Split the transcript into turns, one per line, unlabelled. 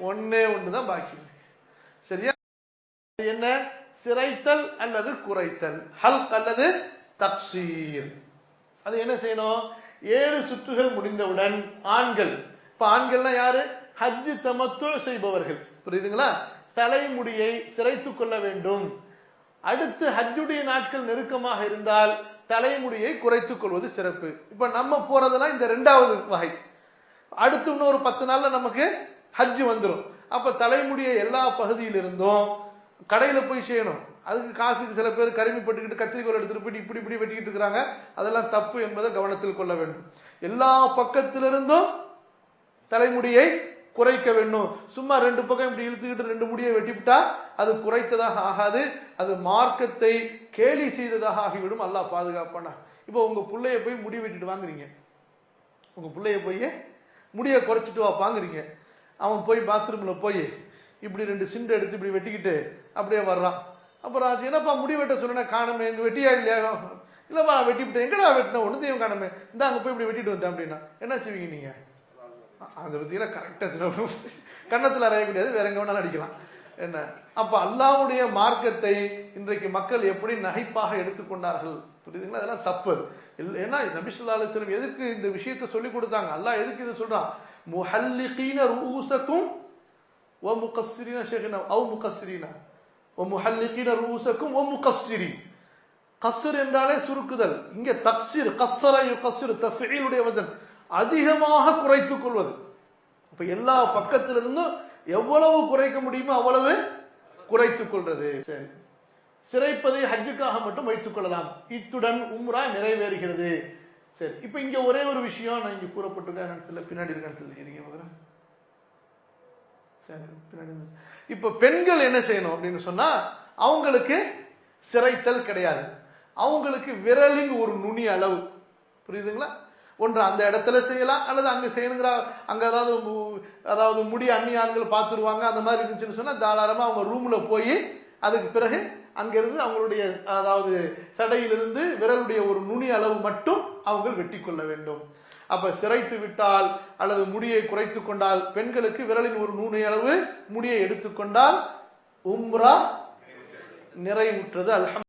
ஒன்னே ஒன்று தான் பாக்கி இருக்கு. சரியா? என்ன? சிறைத்தல் அல்லது குறைத்தல். ஹல்க் அல்லது தப்சீர் அது என்ன செய்யணும்? ஏழு சுற்றுகள் முடிந்தவுடன் ஆண்கள். இப்ப ஆண்கள்லாம் யாரு? ஹஜ்ஜு தமத்து செய்பவர்கள். புரியுதுங்களா? தலைமுடியை சிரைத்துக் கொள்ள வேண்டும். அடுத்து ஹஜ்ஜுடைய நாட்கள் நெருக்கமாக இருந்தால் தலைமுடியை குறைத்துக் கொள்வது சிறப்பு. இப்ப நம்ம போறதெல்லாம் இந்த ரெண்டாவது வகை. அடுத்து இன்னொரு பத்து நாள்ல நமக்கு ஹஜ்ஜு வந்துடும் அப்போ தலைமுடியை எல்லா பகுதியிலிருந்தும் கடையில் போய் செய்யணும். அதுக்கு காசுக்கு சில பேர் கருமிப்பட்டுக்கிட்டு கத்திரிக்கோல் எடுத்துகிட்டு போயிட்டு இப்படி இப்படி வெட்டிக்கிட்டு இருக்கிறாங்க. அதெல்லாம் தப்பு என்பதை கவனத்தில் கொள்ள வேண்டும். எல்லா பக்கத்திலிருந்தும் தலைமுடியை குறைக்க வேண்டும். சும்மா ரெண்டு பக்கம் இப்படி இழுத்துக்கிட்டு ரெண்டு முடியை வெட்டிவிட்டா அது குறைத்ததாக ஆகாது. அது மார்க்கத்தை கேலி செய்ததாக ஆகிவிடும். அல்லாஹ் பாதுகாப்பானா இப்போ உங்கள் பிள்ளைய போய் முடி வெட்டிட்டு வாங்குறீங்க. உங்கள் பிள்ளைய போய் முடியை குறைச்சிட்டு வா பாங்குறீங்க அவன் போய் பாத்ரூமில் போய் இப்படி ரெண்டு சிண்டு எடுத்து இப்படி வெட்டிக்கிட்டு அப்படியே வர்றான். அப்புறம் ஆச்சு என்னப்பா முடி வெட்ட சொன்னா காணுமே? எங்கள் வெட்டியா இல்லையா? இல்லைப்பா நான் வெட்டிவிட்டேன் எங்கடா வெட்டின? ஒன்றுத்தையும் காணுமே. இந்த அங்கே போய் இப்படி வெட்டிட்டு வந்துட்டேன் அப்படின்னா. என்ன செய்வீங்க நீங்கள் அதை பற்றியெல்லாம் கரெக்டாக கன்னத்தில் அறைய முடியாது வேற எங்கே வேணாலும் அடிக்கலாம். என்ன? அப்போ அல்லாவுடைய மார்க்கத்தை இன்றைக்கு மக்கள் எப்படி நகைப்பாக எடுத்துக்கொண்டார்கள்? புரியுதுங்களா? அதெல்லாம் தப்பு இல்லை ஏன்னா நபிசுல்லா அலுவலம் எதுக்கு இந்த விஷயத்தை சொல்லி கொடுத்தாங்க? அல்லாஹ் எதுக்கு இது சொல்கிறான் முஹல்லிகீன ரூசக்கும் ஓ முகஸ்ஸிரீன ஷேகினா அவ் முகஸ்ஸிரீன? ஓ முஹல்லிகீன ரூசக்கும் ஓ முகஸ்ஸிரீன். கஸ்ர் என்றாலே சுருக்குதல். இங்கே தக்சிர் கஸ்ஸர யுகஸ்ஸிர் தஃபீலுடைய வசன். அதிகமாக குறைத்துக் கொள்வது. இப்ப எல்லா பக்கத்திலிருந்தும் எவ்வளவு குறைக்க முடியுமோ அவ்வளவு குறைத்துக் கொள்றது சரி. சிறைப்பதை ஹஜ்ஜுக்காக மட்டும் வைத்துக் கொள்ளலாம். இத்துடன் உம்ரா நிறைவேறுகிறது. சரி இப்போ இங்கே ஒரே ஒரு விஷயம் நான் இங்கே கூறப்பட்டிருக்கேன் சில பின்னாடி இருக்கேன்னு சொல்லி மகன் சரி பின்னாடி இப்போ பெண்கள் என்ன செய்யணும் அப்படின்னு சொன்னால் அவங்களுக்கு சிறைத்தல் கிடையாது. அவங்களுக்கு விரலின் ஒரு நுனி அளவு. புரியுதுங்களா? ஒன்று அந்த இடத்துல செய்யலாம் அல்லது அங்கே செய்யணுங்கிற அங்கே அதாவது அதாவது முடி அந்நிய ஆண்கள் பார்த்துருவாங்க அந்த மாதிரி இருந்துச்சுன்னு சொன்னால் தாராளமாக அவங்க ரூமில் போய் அதுக்கு பிறகு அங்கேருந்து அவங்களுடைய அதாவது சடையிலிருந்து விரலுடைய ஒரு நுனி அளவு மட்டும் அவங்க வெட்டி கொள்ள வேண்டும். அப்ப சிறைத்து விட்டால் அல்லது முடியை குறைத்து கொண்டால் பெண்களுக்கு விரலின் ஒரு நூனை அளவு முடியை எடுத்துக்கொண்டால் உம்ரா நிறைவுற்றது. அல்ஹம்